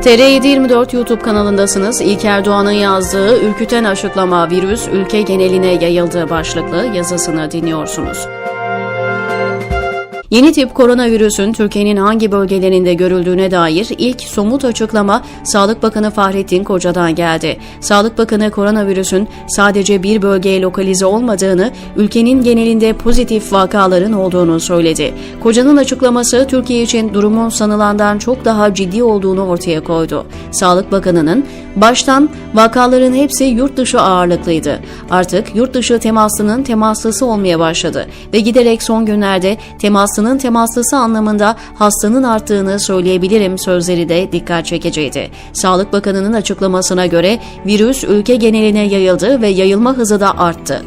TR724 YouTube kanalındasınız. İlker Doğan'ın yazdığı Ürküten Açıklama Virüs Ülke Geneline Yayıldığı başlıklı yazısını dinliyorsunuz. Yeni tip koronavirüsün Türkiye'nin hangi bölgelerinde görüldüğüne dair ilk somut açıklama Sağlık Bakanı Fahrettin Koca'dan geldi. Sağlık Bakanı koronavirüsün sadece bir bölgeye lokalize olmadığını, ülkenin genelinde pozitif vakaların olduğunu söyledi. Koca'nın açıklaması Türkiye için durumun sanılandan çok daha ciddi olduğunu ortaya koydu. Sağlık Bakanı'nın baştan vakaların hepsi yurt dışı ağırlıklıydı. Artık yurt dışı temaslının temaslısı olmaya başladı ve giderek son günlerde temaslı temasının temaslısı anlamında hastanın arttığını söyleyebilirim sözleri de dikkat çekiciydi. Sağlık Bakanı'nın açıklamasına göre virüs ülke geneline yayıldı ve yayılma hızı da arttı.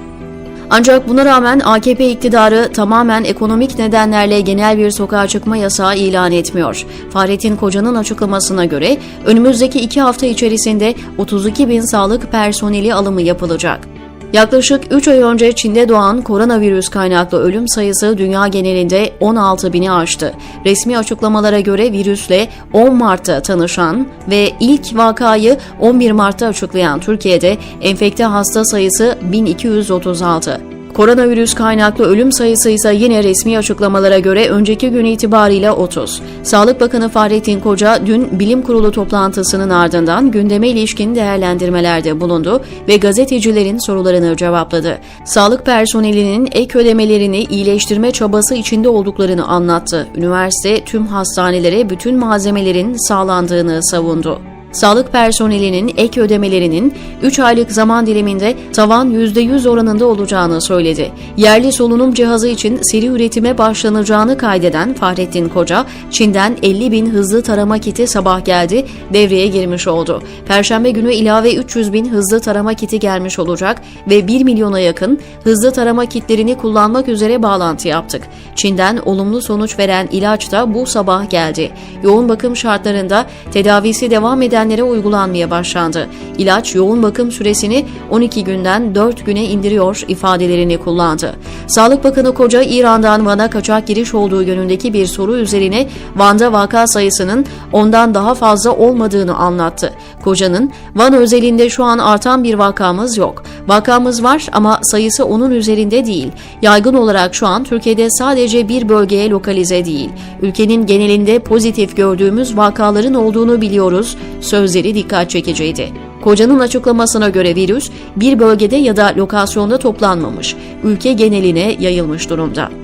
Ancak buna rağmen AKP iktidarı tamamen ekonomik nedenlerle genel bir sokağa çıkma yasağı ilan etmiyor. Fahrettin Koca'nın açıklamasına göre önümüzdeki iki hafta içerisinde 32 bin sağlık personeli alımı yapılacak. Yaklaşık 3 ay önce Çin'de doğan koronavirüs kaynaklı ölüm sayısı dünya genelinde 16 bini aştı. Resmi açıklamalara göre virüsle 10 Mart'ta tanışan ve ilk vakayı 11 Mart'ta açıklayan Türkiye'de enfekte hasta sayısı 1236. Koronavirüs kaynaklı ölüm sayısı ise yine resmi açıklamalara göre önceki gün itibariyle 30. Sağlık Bakanı Fahrettin Koca dün bilim kurulu toplantısının ardından gündeme ilişkin değerlendirmelerde bulundu ve gazetecilerin sorularını cevapladı. Sağlık personelinin ek ödemelerini iyileştirme çabası içinde olduklarını anlattı. Üniversite tüm hastanelere bütün malzemelerin sağlandığını savundu. Sağlık personelinin ek ödemelerinin 3 aylık zaman diliminde tavan %100 oranında olacağını söyledi. Yerli solunum cihazı için seri üretime başlanacağını kaydeden Fahrettin Koca, Çin'den 50 bin hızlı tarama kiti sabah geldi, devreye girmiş oldu. Perşembe günü ilave 300 bin hızlı tarama kiti gelmiş olacak ve 1 milyona yakın hızlı tarama kitlerini kullanmak üzere bağlantı yaptık. Çin'den olumlu sonuç veren ilaç da bu sabah geldi. Yoğun bakım şartlarında tedavisi devam eden edenlere uygulanmaya başlandı. İlaç yoğun bakım süresini 12 günden 4 güne indiriyor ifadelerini kullandı. Sağlık Bakanı Koca İran'dan Van'a kaçak giriş olduğu yönündeki bir soru üzerine Van'da vaka sayısının ondan daha fazla olmadığını anlattı. Koca'nın Van özelinde şu an artan bir vakamız yok. Vakamız var ama sayısı onun üzerinde değil. Yaygın olarak şu an Türkiye'de sadece bir bölgeye lokalize değil. Ülkenin genelinde pozitif gördüğümüz vakaların olduğunu biliyoruz sözleri dikkat çekiciydi. Kocanın açıklamasına göre virüs bir bölgede ya da lokasyonda toplanmamış, ülke geneline yayılmış durumda.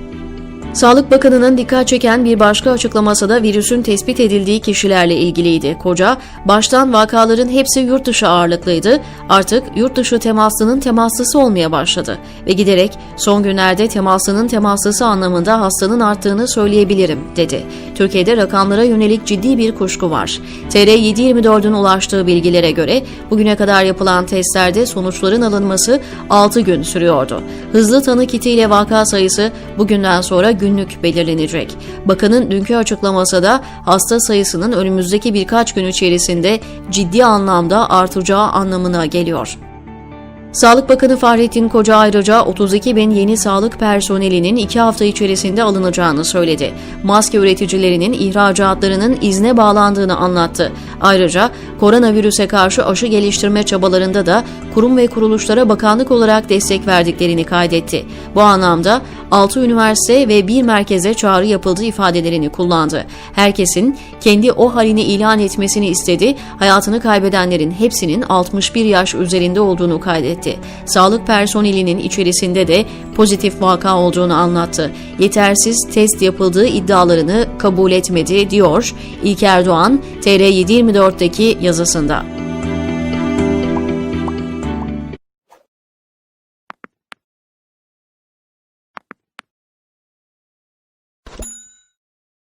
Sağlık Bakanı'nın dikkat çeken bir başka açıklaması da virüsün tespit edildiği kişilerle ilgiliydi. Koca, baştan vakaların hepsi yurt dışı ağırlıklıydı, artık yurt dışı temaslının temaslısı olmaya başladı ve giderek son günlerde temaslının temaslısı anlamında hastanın arttığını söyleyebilirim, dedi. Türkiye'de rakamlara yönelik ciddi bir kuşku var. TR724'ün ulaştığı bilgilere göre bugüne kadar yapılan testlerde sonuçların alınması 6 gün sürüyordu. Hızlı tanı kitiyle vaka sayısı bugünden sonra günlük belirlenecek. Bakanın dünkü açıklaması da hasta sayısının önümüzdeki birkaç gün içerisinde ciddi anlamda artacağı anlamına geliyor. Sağlık Bakanı Fahrettin Koca ayrıca 32 bin yeni sağlık personelinin 2 hafta içerisinde alınacağını söyledi. Maske üreticilerinin ihracatlarının izne bağlandığını anlattı. Ayrıca koronavirüse karşı aşı geliştirme çabalarında da kurum ve kuruluşlara bakanlık olarak destek verdiklerini kaydetti. Bu anlamda 6 üniversite ve bir merkeze çağrı yapıldığı ifadelerini kullandı. Herkesin kendi o halini ilan etmesini istedi. Hayatını kaybedenlerin hepsinin 61 yaş üzerinde olduğunu kaydetti. Sağlık personelinin içerisinde de pozitif vaka olduğunu anlattı. Yetersiz test yapıldığı iddialarını kabul etmedi diyor İlker Doğan TR724'deki yazısında.